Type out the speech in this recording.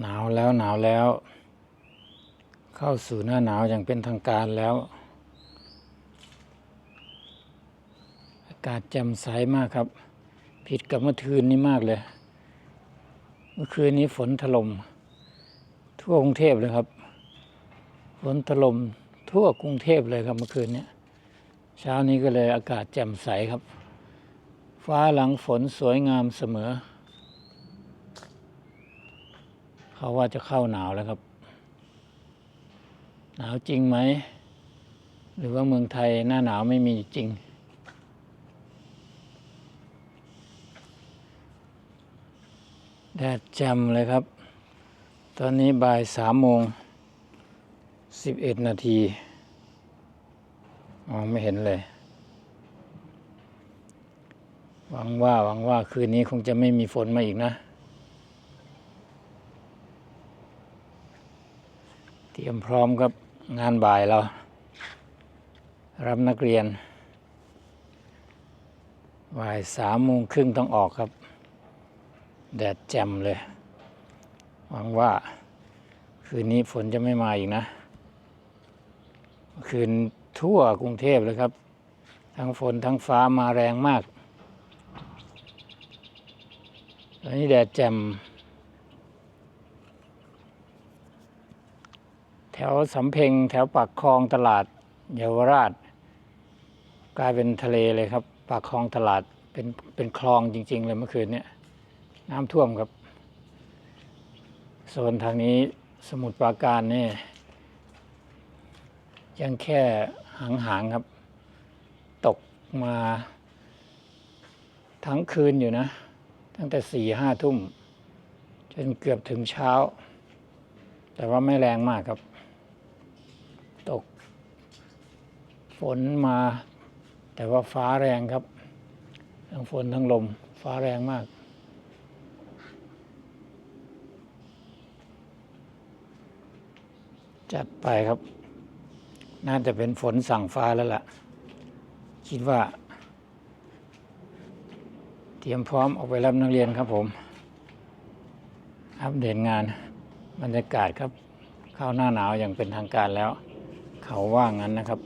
หนาวแล้วหนาวแล้ว เข้าสู่หน้าหนาวอย่างเป็นทางการแล้ว อากาศแจ่มใสมากครับ ผิดกับเมื่อคืนนี้มากเลย เมื่อคืนนี้ฝนถล่มทั่วกรุงเทพเลยครับ ฝนถล่มทั่วกรุงเทพเลยครับเมื่อคืนเนี้ยเช้านี้ก็เลยอากาศแจ่มใสครับ ฟ้าหลังฝนสวยงามเสมอ เขาว่าจะเข้าหนาวแล้วครับ หนาวจริงไหม หรือว่าเมืองไทยหน้าหนาวไม่มีจริง แดดแจ่มเลยครับ ตอนนี้บ่ายสามโมงสิบเอ็ดนาทีมองไม่เห็นเลย หวังว่าหวังว่าคืนนี้คงจะไม่มีฝนมาอีกนะ ตรียมพร้อมครับงานบ่ายเรา รับนักเรียนบ่ายสามโมงครึ่งต้องออกครับ แดดแจ่มเลย หวังว่า คืนนี้ฝนจะไม่มาอีกนะ คืนทั่วกรุงเทพเลยครับ ทั้งฝนทั้งฟ้ามาแรงมากตอนนี้แดดแจ่ม แถวสำเพ็งแถวปากคลองตลาดเยาวราช กลายเป็นทะเลเลยครับ ปากคลองตลาดเป็นเป็นคลองจริง ๆ เลยเมื่อคืนเนี้ยน้ำท่วมครับโซนทางนี้สมุทรปราการนี่ยังแค่หางๆครับ ตกมา ทั้งคืนอยู่นะ ตั้งแต่สี่ห้าทุ่ม จนเกือบถึงเช้า แต่ว่าไม่แรงมากครับ ตก ฝนมา แต่ว่าฟ้าแรงครับ ทั้งฝนทั้งลม ฟ้าแรงมาก จัดไปครับ น่าจะเป็นฝนสั่งฟ้าแล้วล่ะ คิดว่า เตรียมพร้อมออกไปรับนักเรียนครับผม อัปเดตงานบรรยากาศครับเข้าหน้าหนาวอย่างเป็นทางการแล้ว เขาว่างั้นนะครับ